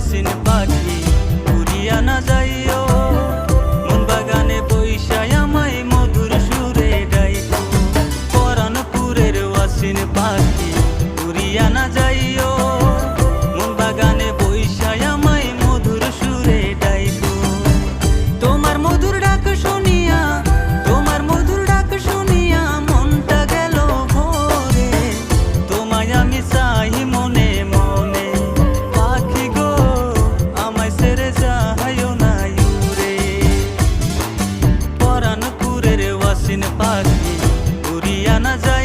sin ఘన జ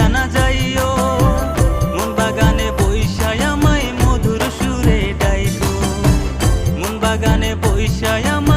ভুলিয়া বৈশায়